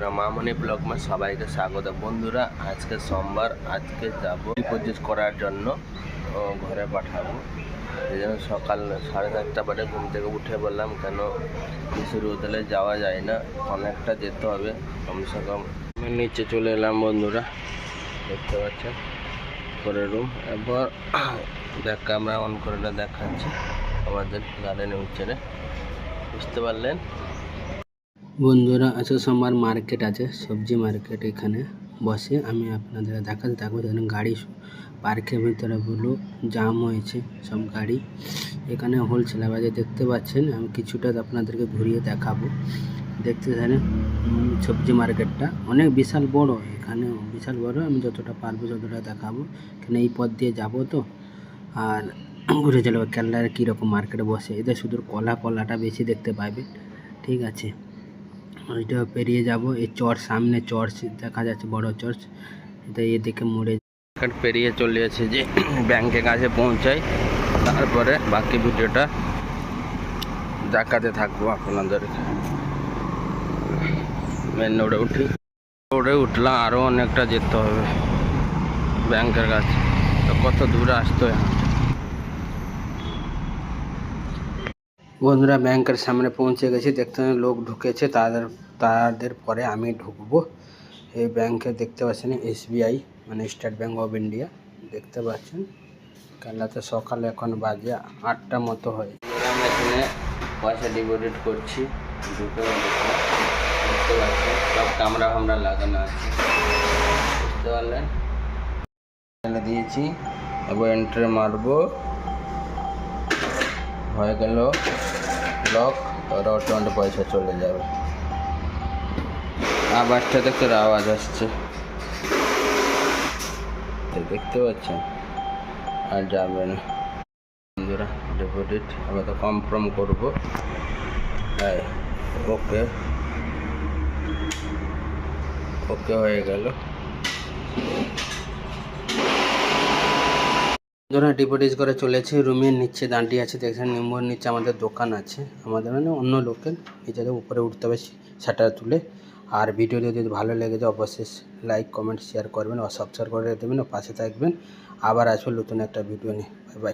বন্ধুরা, মামনি ব্লগমা সবাইকে স্বাগত। বন্ধুরা, আজকে সোমবার, আজকে যাব ডিপোজিট করার জন্য ঘরে পাঠাবো। এই জন্য সকাল সাড়ে সাতটা বাজে ঘুম থেকে উঠে বললাম, কেন কিছু রোদলে যাওয়া যায় না, অনেকটা যেতে হবে, কমসে কম। নিচে চলে এলাম বন্ধুরা, দেখতে পাচ্ছেন করে রুম এবার দেখ ক্যামেরা অন করে দেখাচ্ছি, আমাদের গার্ডেনে উচ্চরে। বুঝতে পারলেন? বন্ধুরা, আজকে সোমবার মার্কেট আছে, সবজি মার্কেট এখানে বসে আমি আপনাদের দেখাতে থাকব। যেখানে গাড়ি পার্কের ভিতরে গুলো জাম হয়েছে, সব গাড়ি। এখানে হোলসেল বাজার দেখতে পাচ্ছেন, আমি কিছুটা আপনাদেরকে ঘুরিয়ে দেখাবো। দেখতে থাকেন সবজি মার্কেটটা অনেক বিশাল বড়, এখানে বিশাল বড়, আমি যতটা পারব ততটা দেখাবো। এখানে এই পথ দিয়ে যাব তো, আর ঘুরে চলে যাব। কেরালার কীরকম মার্কেটে বসে, এদের শুধু কলা কলাটা বেশি দেখতে পাবে, ঠিক আছে? ওইটা পেরিয়ে যাব। এই চর, সামনে চর্চ দেখা যাচ্ছে বড় চর্চ এটা এদিকে মোড়ে পেরিয়ে চলে যাচ্ছে যে ব্যাংকের কাছে পৌঁছাই। তারপরে বাকি ভিডিওটা দেখাতে থাকব আপনাদেরকে মেন রোডে উঠি। রোডে উঠলাম আরও অনেকটা যেতে হবে ব্যাংকের কাছে। তো কত দূরে আসতে হয় বন্ধুরা ব্যাংকের সামনে পৌঁছে গেছি, দেখতে লোক ঢুকেছে, তাদের তাদের পরে আমি ঢুকবো। এই ব্যাংকে দেখতে পাচ্ছেন এসবিআই মানে স্টেট ব্যাঙ্ক অফ ইন্ডিয়া, দেখতে পাচ্ছেন। কেলাতে সকালে এখন বাজে আটটা মতো হয় আমি এখানে পয়সা ডিপোজিট করছি দেখলাম। দেখতে পাচ্ছেন, সব ক্যামেরা ফামরা লাগানো আছে। বুঝতে পারলেন? দিয়েছি, এবার এন্ট্রি মারবো। হয়ে গেল। লক ওর অটোমেটিক পয়সা চলে যাবে। আবারটা দেখতে আওয়াজ আসছে। দেখতে পাচ্ছেন? আর যাবে না। বন্ধুরা ডিপোজিট আবার তো কনফার্ম করব। হ্যাঁ ওকে ওকে হয়ে গেল। বন্ধুরা ডিপোজিট করে চলেছে রুমের নিচে দাঁড়িয়ে আছে, দেখছেন নিম্বর নিচে আমাদের দোকান আছে, আমাদের মানে অন্য লোকের নিজেদের উপরে উঠতে হবে শাটার তুলে। আর ভিডিও যদি ভালো লেগে যায় অবশ্যই লাইক কমেন্ট শেয়ার করবেন, আর সাবস্ক্রাইব করে দেবেন, ও পাশে থাকবেন। আবার আসবে নতুন একটা ভিডিও নিয়ে।